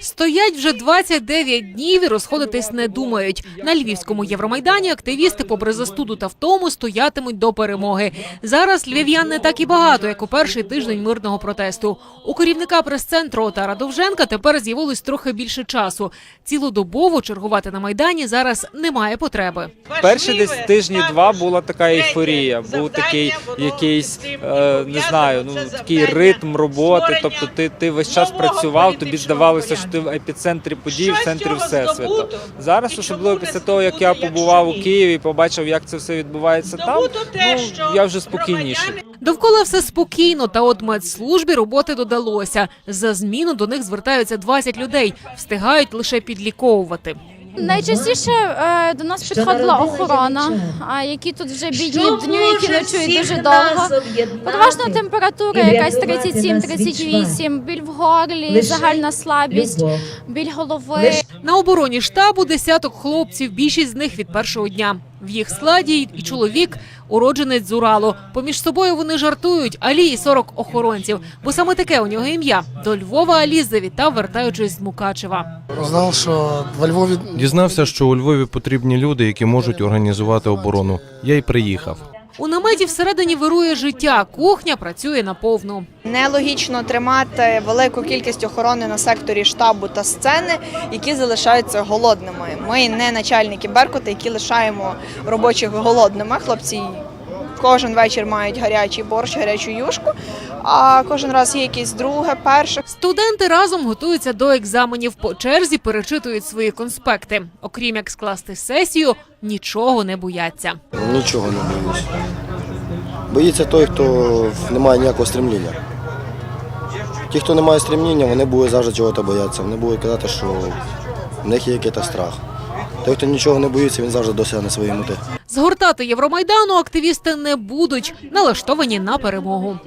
Стоять вже 29 днів і розходитись не думають. На львівському Євромайдані активісти, попри застуду та втому, стоятимуть до перемоги. Зараз львів'ян не так і багато, як у перший тиждень мирного протесту. У керівника прес-центру Отара Довженка тепер з'явилось трохи більше часу. Цілодобово чергувати на майдані зараз немає потреби. Перші десь тижні два була така ейфорія. Був такий якийсь е, не знаю, ну такий ритм роботи. Тобто, ти, ти весь час працював, тобі здавалося, що ти в епіцентрі подій, в центрі всесвіту. Зараз, особливо після того, як я побував у Києві і побачив, як це все відбувається там. Ну я вже спокійніший. Довкола все спокійно, та от медслужбі роботи додалося. За зміну до них звертаються 20 людей, встигають лише підліковувати. Найчастіше е, до нас підходила охорона, а які тут вже бідні днюють які ночують дуже довго. Переважно температура якась 37-38, біль в горлі, загальна слабість, біль голови. На обороні штабу десяток хлопців, більшість з них від першого дня. В їх складі і чоловік, уродженець з Уралу. Поміж собою вони жартують Алі і 40 охоронців, бо саме таке у нього ім'я. До Львова Алі завітав, вертаючись з Мукачева. Що во Львові Дізнався, що у Львові потрібні люди, які можуть організувати оборону. Я й приїхав. У наметі всередині вирує життя. Кухня працює наповну. Нелогічно тримати велику кількість охорони на секторі штабу та сцени, які залишаються голодними. Ми не начальники Беркута, які лишаємо робочих голодними. Хлопці кожен вечір мають гарячий борщ, гарячу юшку, а кожен раз є якесь друге, перше. Студенти разом готуються до екзаменів. По черзі перечитують свої конспекти. Окрім як скласти сесію, нічого не бояться. Нічого не боюсь. Боїться той, хто не має ніякого стремління. Ті, хто не має стремління, вони будуть завжди чогось боятися. Вони будуть казати, що в них є якийсь страх. Той, хто нічого не боїться, він завжди досягне своєї мети. Згортати Євромайдану активісти не будуть налаштовані на перемогу.